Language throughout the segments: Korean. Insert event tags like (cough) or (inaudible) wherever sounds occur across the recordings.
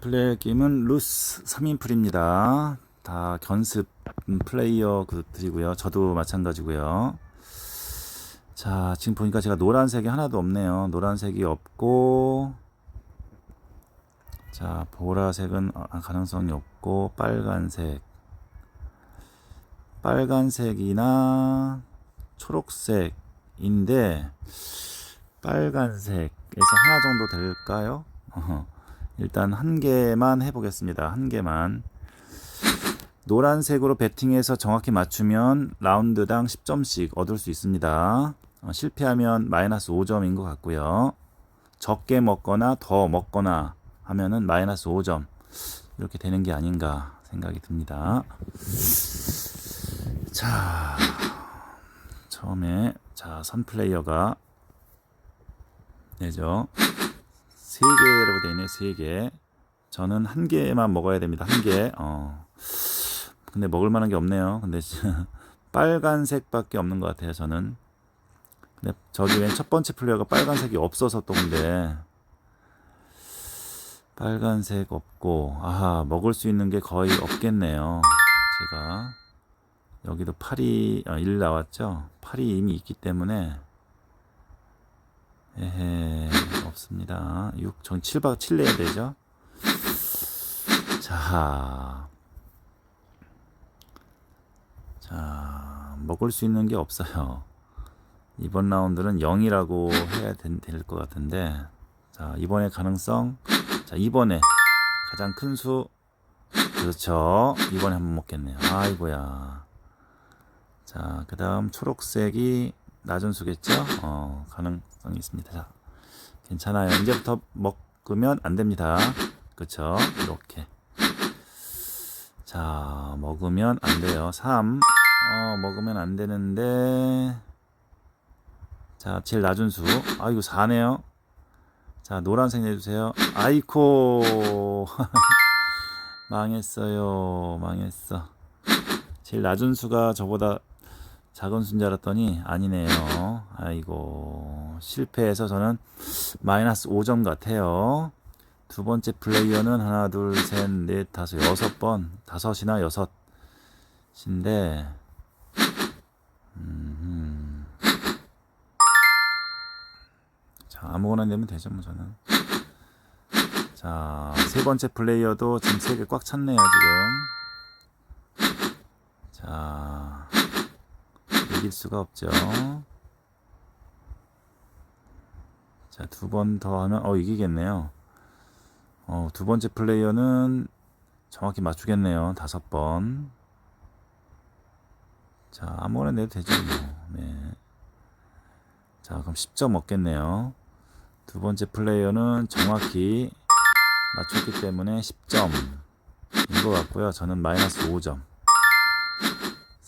플레이 게임은 루스 3인풀입니다. 다 견습 플레이어 그들이고요. 저도 마찬가지고요. 자, 지금 보니까 제가 노란색이 하나도 없네요. 노란색이 없고 자, 보라색은 아, 가능성이 없고 빨간색 빨간색이나 초록색인데 빨간색에서 하나 정도 될까요? 일단 한 개만 해보겠습니다. 한 개만. 노란색으로 배팅해서 정확히 맞추면 라운드당 10점씩 얻을 수 있습니다. 어, 실패하면 마이너스 5점인 것 같고요. 적게 먹거나 더 먹거나 하면은 마이너스 5점. 이렇게 되는 게 아닌가 생각이 듭니다. 자, 처음에, 자, 선 플레이어가 내죠. 세 개라고 되어 있네, 세 개. 저는 한 개만 먹어야 됩니다, 한 개. 어. 근데 먹을 만한 게 없네요. 근데 (laughs) 빨간색밖에 없는 것 같아요, 저는. 근데 저기 맨 첫 번째 플레이어가 빨간색이 없어서 또 근데 빨간색 없고 아하 먹을 수 있는 게 거의 없겠네요. 제가 여기도 8이 아, 1 나왔죠. 8이 이미 있기 때문에 에헤 없습니다. 6, 전 7박 7 내야 되죠. 자, 자 먹을 수 있는 게 없어요. 이번 라운드는 0이라고 해야 될 것 같은데, 자 이번에 가능성, 자 이번에 가장 큰 수, 그렇죠. 이번에 한번 먹겠네요. 아이고야. 자, 그 다음 초록색이 낮은 수겠죠? 어, 가능성이 있습니다. 자, 괜찮아요. 이제부터 먹으면 안 됩니다. 그쵸? 이렇게. 자, 먹으면 안 돼요. 3. 어, 먹으면 안 되는데. 자, 제일 낮은 수. 아, 이거 4네요. 자, 노란색 내주세요. 아이코. (laughs) 망했어요. 망했어. 제일 낮은 수가 저보다 작은 수인 줄 알았더니 아니네요. 아이고 실패해서 저는 마이너스 5점 같아요. 두 번째 플레이어는 하나 둘 셋 넷 다섯 여섯 번 다섯이나 여섯인데 음, 자 아무거나 내면 되죠 뭐 저는 자세 번째 플레이어도 지금 세 개 꽉 찼네요 지금 이길 수가 없죠. 자, 두 번 더 하면, 어, 이기겠네요. 어, 두 번째 플레이어는 정확히 맞추겠네요. 다섯 번. 자, 아무거나 내도 되죠, 뭐. 네. 자, 그럼 10점 얻겠네요. 두 번째 플레이어는 정확히 맞췄기 때문에 10점인 것 같고요. 저는 마이너스 5점.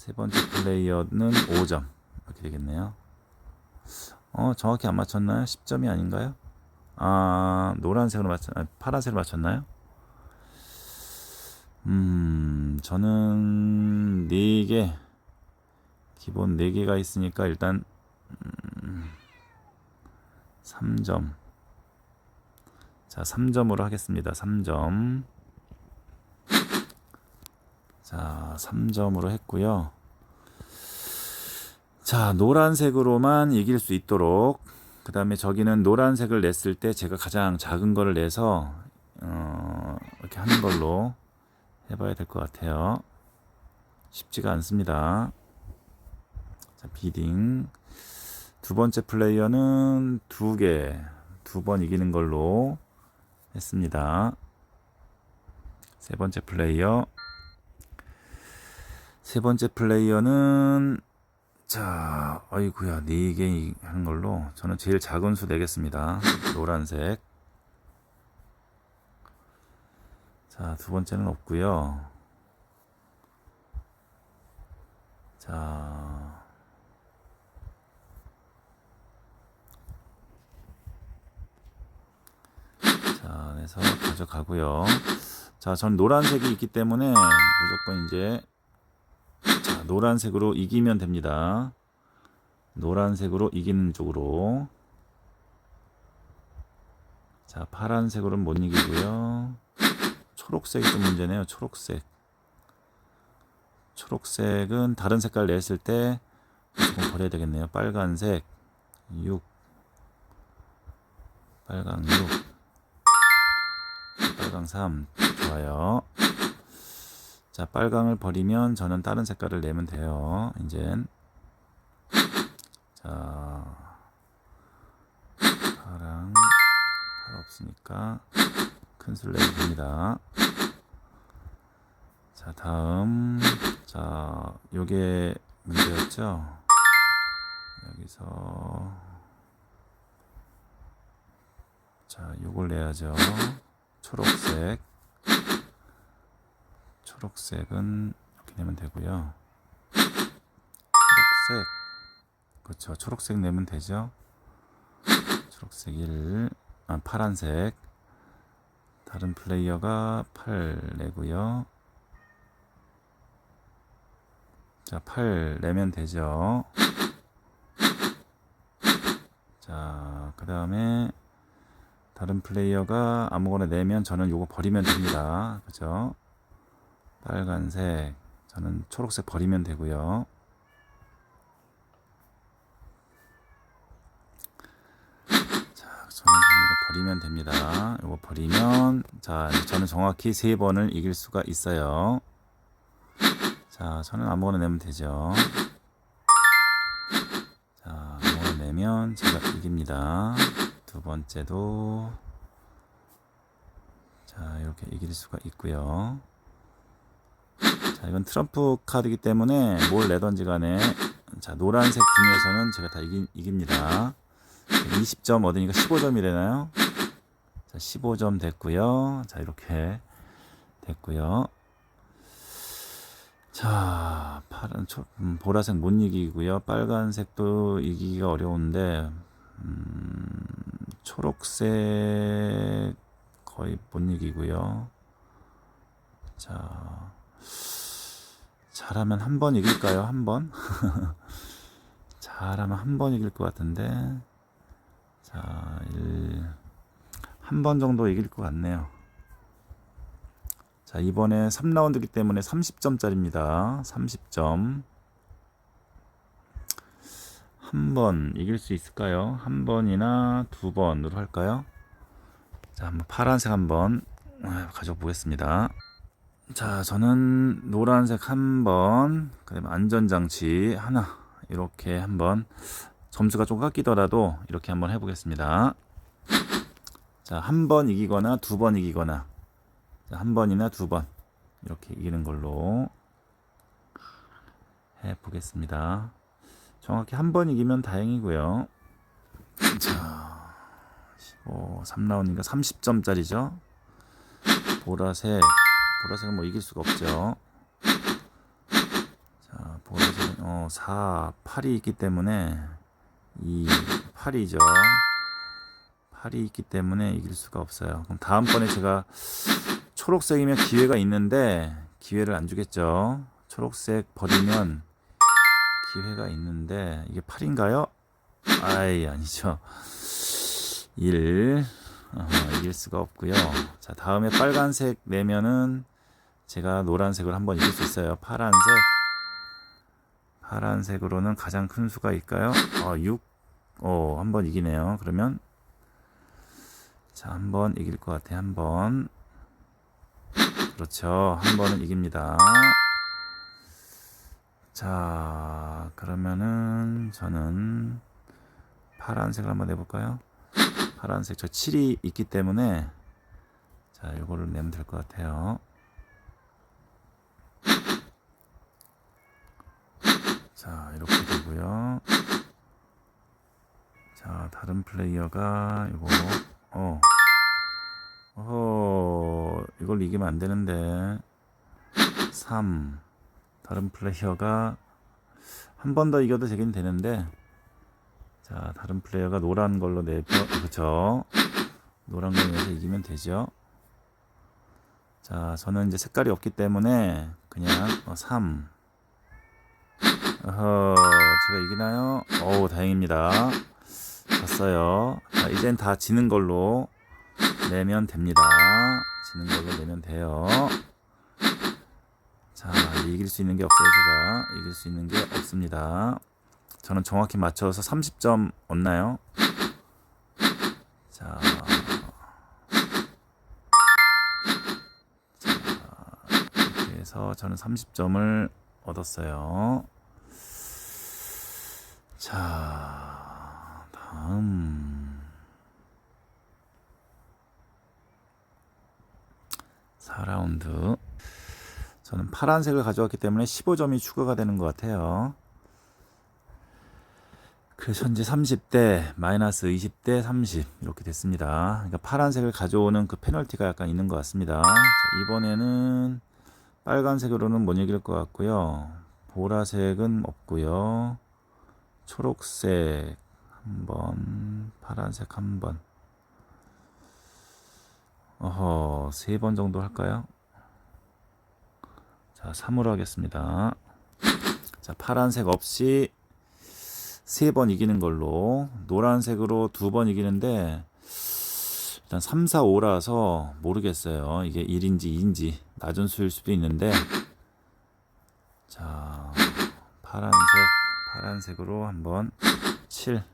세 번째 플레이어는 5점 이렇게 되겠네요. 어 정확히 안 맞췄나요? 10점이 아닌가요? 아 노란색으로 맞췄 아, 파란색으로 맞췄나요? 음 저는 4개 기본 4개가 있으니까 일단 음, 3점 자 3점으로 하겠습니다 3점 자 3점으로 했고요 자, 노란색으로만 이길 수 있도록 그 다음에 저기는 노란색을 냈을 때 제가 가장 작은 거를 내서 어, 이렇게 하는 걸로 해봐야 될 것 같아요. 쉽지가 않습니다. 자, 비딩 두 번째 플레이어는 두 개, 두 번 이기는 걸로 했습니다. 세 번째 플레이어 세 번째 플레이어는 자, 어이구야, 4개 하는 걸로 저는 제일 작은 수 내겠습니다. 노란색. 자, 두 번째는 없고요. 자, 자, 그래서 가져가고요. 자, 전 노란색이 있기 때문에 무조건 이제 자, 노란색으로 이기면 됩니다. 노란색으로 이기는 쪽으로. 자, 파란색으로는 못 이기고요. 초록색이 좀 문제네요. 초록색. 초록색은 다른 색깔 냈을 때 조금 버려야 되겠네요. 빨간색 6 빨강 6 빨강 3 좋아요. 자, 빨강을 버리면 저는 다른 색깔을 내면 돼요. 이젠 자, 파랑 파라 없으니까 큰 수를 내면 됩니다. 자, 다음 자, 요게 문제였죠. 여기서 자, 요걸 내야죠. 초록색 초록색은 이렇게 내면 되고요. 초록색 그렇죠. 초록색 내면 되죠. 초록색 1 아, 파란색 다른 플레이어가 8 내고요. 자, 8 내면 되죠. 자, 그 다음에 다른 플레이어가 아무거나 내면 저는 요거 버리면 됩니다. 그죠? 빨간색, 저는 초록색 버리면 되고요. 자, 저는 이거 버리면 됩니다. 이거 버리면, 자, 저는 정확히 세 번을 이길 수가 있어요. 자, 저는 아무거나 내면 되죠. 자, 아무거나 내면 제가 이깁니다. 두 번째도 자, 이렇게 이길 수가 있고요. 자, 이건 트럼프 카드이기 때문에 뭘 내던지 간에 자, 노란색 중에서는 제가 다 이기, 이깁니다. 20점 얻으니까 15점이 되나요? 자, 15점 됐고요. 자, 이렇게 됐고요. 자, 파란, 초, 음, 보라색 못 이기고요. 빨간색도 이기기가 어려운데, 음, 초록색 거의 못 이기고요. 자, 잘하면 한 번 이길까요? 한 번? (laughs) 잘하면 한 번 이길 것 같은데, 자, 1, 한 번 정도 이길 것 같네요. 자, 이번에 3라운드이기 때문에 30점짜리입니다. 30점. 한 번 이길 수 있을까요? 한 번이나 두 번으로 할까요? 자, 한번 파란색 한번 가져 보겠습니다. 자, 저는 노란색 한 번, 그다음에 안전장치 하나 이렇게 한번 점수가 좀 깎이더라도 이렇게 한번 해보겠습니다. 자, 한 번 이기거나 두 번 이기거나 자, 한 번이나 두 번 이렇게 이기는 걸로 해 보겠습니다. 정확히 한 번 이기면 다행이고요. 자, 15, 3라운드니까 30점짜리죠. 보라색, 보라색은 뭐 이길 수가 없죠. (laughs) 자, 보라색은 어, 4, 8이 있기 때문에 2, 8이죠. 8이 있기 때문에 이길 수가 없어요. 그럼 다음번에 제가 초록색이면 기회가 있는데 기회를 안 주겠죠. 초록색 버리면 기회가 있는데 이게 8인가요? 아이 아니죠. 1 어, 이길 수가 없고요. 자 다음에 빨간색 내면은 제가 노란색을 한번 이길 수 있어요. 파란색 파란색으로는 가장 큰 수가 있까요? 어, 6 어, 한번 이기네요. 그러면 자, 한번 이길 것 같아. 한 번. 그렇죠. 한 번은 이깁니다. 자, 그러면은 저는 파란색을 한번 내볼까요? 파란색 저 7이 있기 때문에 자, 이거를 내면 될 것 같아요. 자, 이렇게 되고요. 자, 다른 플레이어가 이거 어. 어, 이걸 이기면 안 되는데. 3. 다른 플레이어가 한 번 더 이겨도 되긴 되는데. 자, 다른 플레이어가 노란 걸로 내줘. 그쵸. 노란 걸로 내서 이기면 되죠. 자, 저는 이제 색깔이 없기 때문에 그냥 어, 3. 어허, 제가 이기나요? 어우, 다행입니다. 졌어요. 자, 이젠 다 지는 걸로 내면 됩니다. 지는 걸로 내면 돼요. 자, 이길 수 있는 게 없어요, 제가. 이길 수 있는 게 없습니다. 저는 정확히 맞춰서 30점 얻나요? 자, 자, 이렇게 해서 저는 30점을 얻었어요. 자, 다음 4라운드. 저는 파란색을 가져왔기 때문에 15점이 추가가 되는 것 같아요. 그래서 현재 30대, 마이너스 20대 30 이렇게 됐습니다. 그러니까 파란색을 가져오는 그 페널티가 약간 있는 것 같습니다. 자, 이번에는 빨간색으로는 못 이길 것 같고요. 보라색은 없고요. 초록색 한 번, 파란색 한 번. 어허, 세 번 정도 할까요? 자, 3으로 하겠습니다. 자, 파란색 없이 세 번 이기는 걸로 노란색으로 두 번 이기는데 일단 3, 4, 5라서 모르겠어요. 이게 1인지 2인지 낮은 수일 수도 있는데 자, 파란색 파란색으로 한번 7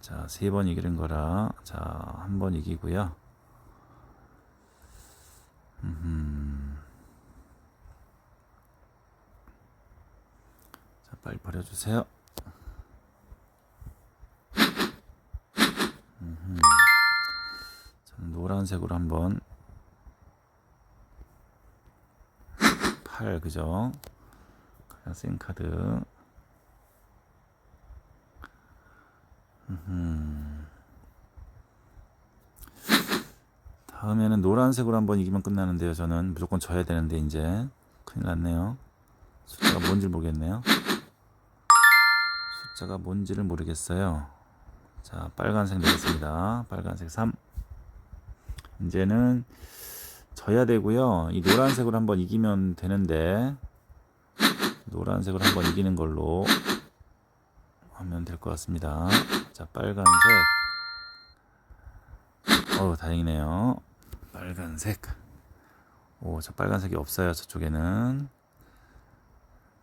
자, 세 번 이기는 거라 자, 한 번 이기고요. 음. 자, 빨리 버려주세요. 저는 노란색으로 한번 8 그죠? 그냥 쓴 카드. 음흠. 다음에는 노란색으로 한번 이기면 끝나는데요. 저는 무조건 져야 되는데 이제 큰일 났네요. 숫자가 뭔지 모르겠네요. 숫자가 뭔지를 모르겠어요. 자, 빨간색 내겠습니다. 빨간색 3. 이제는 져야 되고요. 이 노란색으로 한번 이기면 되는데 노란색으로 한번 이기는 걸로 하면 될 것 같습니다. 자, 빨간색. 어우, 다행이네요. 빨간색. 오, 저 빨간색이 없어요. 저쪽에는.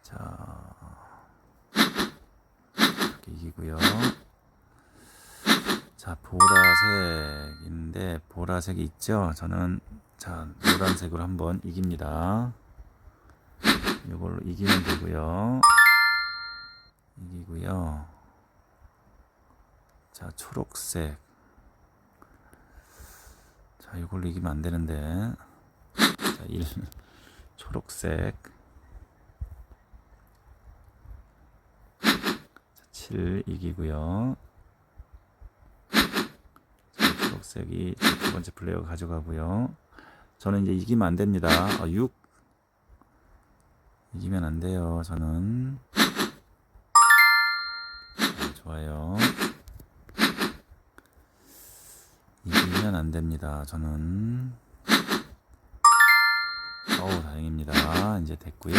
자, 이렇게 이기고요. 자, 보라색인데 보라색이 있죠. 저는 자 노란색으로 한번 이깁니다. 이걸로 이기면 되고요. 이기고요. 자, 초록색. 자, 이걸로 이기면 안 되는데. 자, 1. 초록색. 자, 7 이기고요. 자, 초록색이 두 번째 플레이어 가져가고요. 저는 이제 이기면 안 됩니다. 아, 6. 이기면 안 돼요. 저는. 자, 좋아요. 이기면 안 됩니다. 저는. 어우, 다행입니다. 이제 됐고요.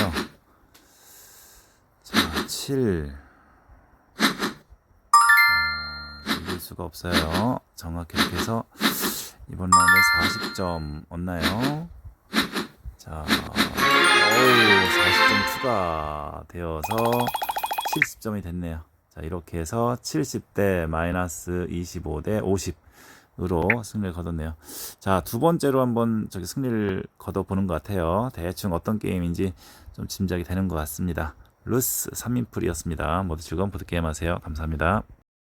자, 7. 자, 이길 수가 없어요. 정확히 이렇게 해서 이번 라운드 40점 얻나요? 자, 40점 추가 되어서 70점이 됐네요. 자, 이렇게 해서 70대 마이너스 25대 50으로 승리를 거뒀네요. 자, 두 번째로 한번 저기 승리를 거둬보는 것 같아요. 대충 어떤 게임인지 좀 짐작이 되는 것 같습니다. 루스 3인풀이었습니다. 모두 즐거운 보드게임 하세요. 감사합니다.